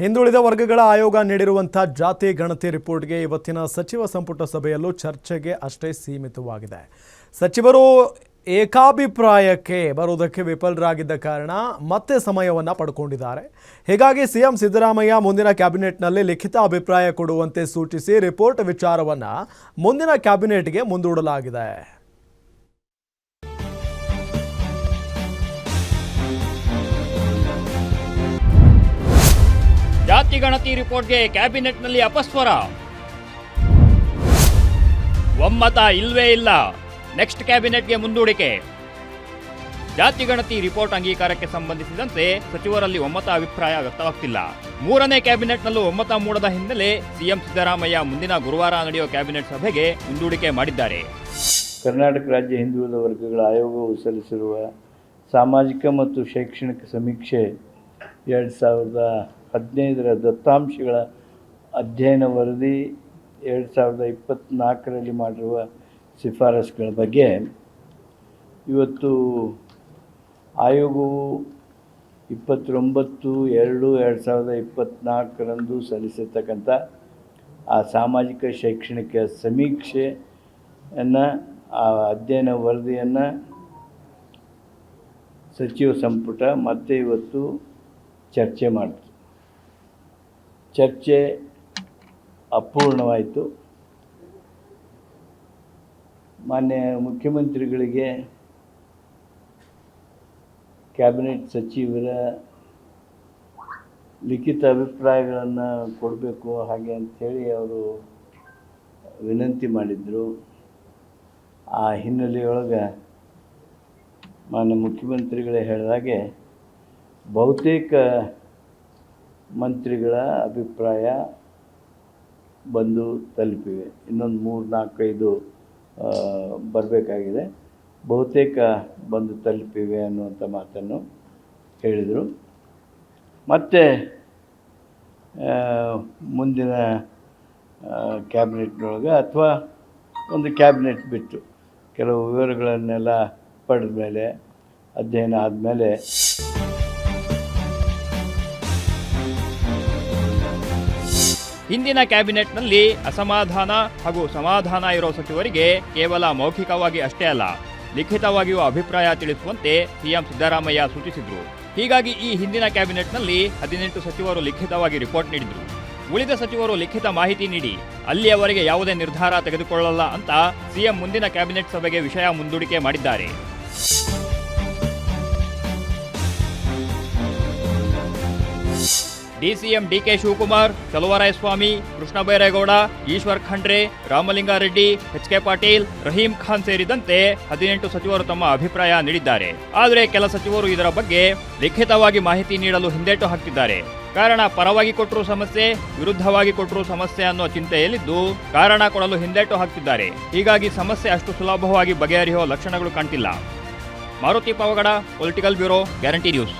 ಹಿಂದುಳಿದ ವರ್ಗಗಳ ಆಯೋಗ ನೀಡಿರುವಂಥ ಜಾತಿ ಗಣತಿ ರಿಪೋರ್ಟ್ಗೆ ಇವತ್ತಿನ ಸಚಿವ ಸಂಪುಟ ಸಭೆಯಲ್ಲೂ ಚರ್ಚೆಗೆ ಅಷ್ಟೇ ಸೀಮಿತವಾಗಿದೆ. ಸಚಿವರು ಏಕಾಭಿಪ್ರಾಯಕ್ಕೆ ಬರುವುದಕ್ಕೆ ವಿಫಲರಾಗಿದ್ದ ಕಾರಣ ಮತ್ತೆ ಸಮಯವನ್ನು ಪಡ್ಕೊಂಡಿದ್ದಾರೆ. ಹೀಗಾಗಿ ಸಿಎಂ ಸಿದ್ದರಾಮಯ್ಯ ಮುಂದಿನ ಕ್ಯಾಬಿನೆಟ್ನಲ್ಲಿ ಲಿಖಿತ ಅಭಿಪ್ರಾಯ ಕೊಡುವಂತೆ ಸೂಚಿಸಿ ರಿಪೋರ್ಟ್ ವಿಚಾರವನ್ನು ಮುಂದಿನ ಕ್ಯಾಬಿನೆಟ್ಗೆ ಮುಂದೂಡಲಾಗಿದೆ. ಜಾತಿ ಗಣತಿ ರಿಪೋರ್ಟ್ಗೆ ಕ್ಯಾಬಿನೆಟ್ನಲ್ಲಿ ಅಪಸ್ವರ. ಒಮ್ಮತ ಇಲ್ವೇ ಇಲ್ಲ. ನೆಕ್ಸ್ಟ್ ಕ್ಯಾಬಿನೆಟ್ಗೆ ಮುಂದೂಡಿಕೆ. ಜಾತಿ ಗಣತಿ ರಿಪೋರ್ಟ್ ಅಂಗೀಕಾರಕ್ಕೆ ಸಂಬಂಧಿಸಿದಂತೆ ಸಚಿವರಲ್ಲಿ ಒಮ್ಮತ ಅಭಿಪ್ರಾಯ ವ್ಯಕ್ತವಾಗ್ತಿಲ್ಲ. ಮೂರನೇ ಕ್ಯಾಬಿನೆಟ್ನಲ್ಲೂ ಒಮ್ಮತ ಮೂಡದ ಹಿನ್ನೆಲೆ ಸಿಎಂ ಸಿದ್ದರಾಮಯ್ಯ ಮುಂದಿನ ಗುರುವಾರ ನಡೆಯುವ ಕ್ಯಾಬಿನೆಟ್ ಸಭೆಗೆ ಮುಂದೂಡಿಕೆ ಮಾಡಿದ್ದಾರೆ. ಕರ್ನಾಟಕ ರಾಜ್ಯ ಹಿಂದುಳಿದ ವರ್ಗಗಳ ಆಯೋಗವು ಸಲ್ಲಿಸಿರುವ ಸಾಮಾಜಿಕ ಮತ್ತು ಶೈಕ್ಷಣಿಕ ಸಮೀಕ್ಷೆ ಎರಡು ಸಾವಿರದ ಹದಿನೈದರ ದತ್ತಾಂಶಗಳ ಅಧ್ಯಯನ ವರದಿ ಎರಡು ಸಾವಿರದ ಇಪ್ಪತ್ತ್ನಾಲ್ಕರಲ್ಲಿ ಮಾಡಿರುವ ಶಿಫಾರಸುಗಳ ಬಗ್ಗೆ ಇವತ್ತು ಆಯೋಗವು ಇಪ್ಪತ್ತೊಂಬತ್ತು ಎರಡು ಎರಡು ಸಾವಿರದ ಇಪ್ಪತ್ತ್ನಾಲ್ಕರಂದು ಸಲ್ಲಿಸಿರ್ತಕ್ಕಂಥ ಆ ಸಾಮಾಜಿಕ ಶೈಕ್ಷಣಿಕ ಸಮೀಕ್ಷೆಯನ್ನು, ಆ ಅಧ್ಯಯನ ವರದಿಯನ್ನು ಸಚಿವ ಸಂಪುಟ ಮತ್ತೆ ಇವತ್ತು ಚರ್ಚೆ ಮಾಡಿತು ಚರ್ಚೆ ಅಪೂರ್ಣವಾಯಿತು. ಮಾನ್ಯ ಮುಖ್ಯಮಂತ್ರಿಗಳಿಗೆ, ಕ್ಯಾಬಿನೆಟ್ ಸಚಿವರ ಲಿಖಿತ ಅಭಿಪ್ರಾಯಗಳನ್ನು ಕೊಡಬೇಕು ಹಾಗೆ ಅಂಥೇಳಿ ಅವರು ವಿನಂತಿ ಮಾಡಿದರು. ಆ ಹಿನ್ನೆಲೆಯೊಳಗೆ ಮಾನ್ಯ ಮುಖ್ಯಮಂತ್ರಿಗಳೇ ಹೇಳಿದಾಗೆ ಬಹುತೇಕ ಮಂತ್ರಿಗಳ ಅಭಿಪ್ರಾಯ ಬಂದು ತಲುಪಿವೆ. ಇನ್ನೊಂದು ಮೂರು ನಾಲ್ಕೈದು ಬರಬೇಕಾಗಿದೆ. ಬಹುತೇಕ ಬಂದು ತಲುಪಿವೆ ಅನ್ನುವಂಥ ಮಾತನ್ನು ಹೇಳಿದರು. ಮತ್ತು ಮುಂದಿನ ಕ್ಯಾಬಿನೆಟ್ನೊಳಗೆ ಅಥವಾ ಒಂದು ಕ್ಯಾಬಿನೆಟ್ ಬಿಟ್ಟು ಕೆಲವು ವಿವರಗಳನ್ನೆಲ್ಲ ಪಡೆದ ಮೇಲೆ ಅಧ್ಯಯನ ಆದಮೇಲೆ ಹಿಂದಿನ ಕ್ಯಾಬಿನೆಟ್ನಲ್ಲಿ ಅಸಮಾಧಾನ ಹಾಗೂ ಸಮಾಧಾನ ಇರೋ ಸಚಿವರಿಗೆ ಕೇವಲ ಮೌಖಿಕವಾಗಿ ಅಷ್ಟೇ ಅಲ್ಲ, ಲಿಖಿತವಾಗಿಯೂ ಅಭಿಪ್ರಾಯ ತಿಳಿಸುವಂತೆ ಸಿಎಂ ಸಿದ್ದರಾಮಯ್ಯ ಸೂಚಿಸಿದ್ರು. ಹೀಗಾಗಿ ಈ ಹಿಂದಿನ ಕ್ಯಾಬಿನೆಟ್ನಲ್ಲಿ ಹದಿನೆಂಟು ಸಚಿವರು ಲಿಖಿತವಾಗಿ ರಿಪೋರ್ಟ್ ನೀಡಿದರು. ಉಳಿದ ಸಚಿವರು ಲಿಖಿತ ಮಾಹಿತಿ ನೀಡಿ, ಅಲ್ಲಿಯವರೆಗೆ ಯಾವುದೇ ನಿರ್ಧಾರ ತೆಗೆದುಕೊಳ್ಳಲ್ಲ ಅಂತ ಸಿಎಂ ಮುಂದಿನ ಕ್ಯಾಬಿನೆಟ್ ಸಭೆಗೆ ವಿಷಯ ಮುಂದೂಡಿಕೆ ಮಾಡಿದ್ದಾರೆ. DCM DK Shivakumar Chaluvarayaswamy Krishna Byregowda, Eshwar Khandre, Ramalingareddy, H K Patil, Rahim Khan ಸೇರಿದಂತೆ ಹದಿನೆಂಟು ಸಚಿವರು ತಮ್ಮ ಅಭಿಪ್ರಾಯ ನೀಡಿದ್ದಾರೆ. ಆದರೆ ಕೆಲ ಸಚಿವರು ಇದರ ಬಗ್ಗೆ ಲಿಖಿತವಾಗಿ ಮಾಹಿತಿ ನೀಡಲು ಹಿಂದೇಟು ಹಾಕ್ತಿದ್ದಾರೆ. ಕಾರಣ ಪರವಾಗಿ ಕೊಟ್ಟರು ಸಮಸ್ಯೆ, ವಿರುದ್ಧವಾಗಿ ಕೊಟ್ಟರು ಸಮಸ್ಯೆ ಅನ್ನೋ ಚಿಂತೆಯಲ್ಲಿದ್ದು ಕಾರಣ ಕೊಡಲು ಹಿಂದೇಟು ಹಾಕ್ತಿದ್ದಾರೆ. ಹೀಗಾಗಿ ಸಮಸ್ಯೆ ಅಷ್ಟು ಸುಲಭವಾಗಿ ಬಗೆಹರಿಯುವ ಲಕ್ಷಣಗಳು ಕಾಣ್ತಿಲ್ಲ. Maruti Pavagada, political bureau, guarantee news.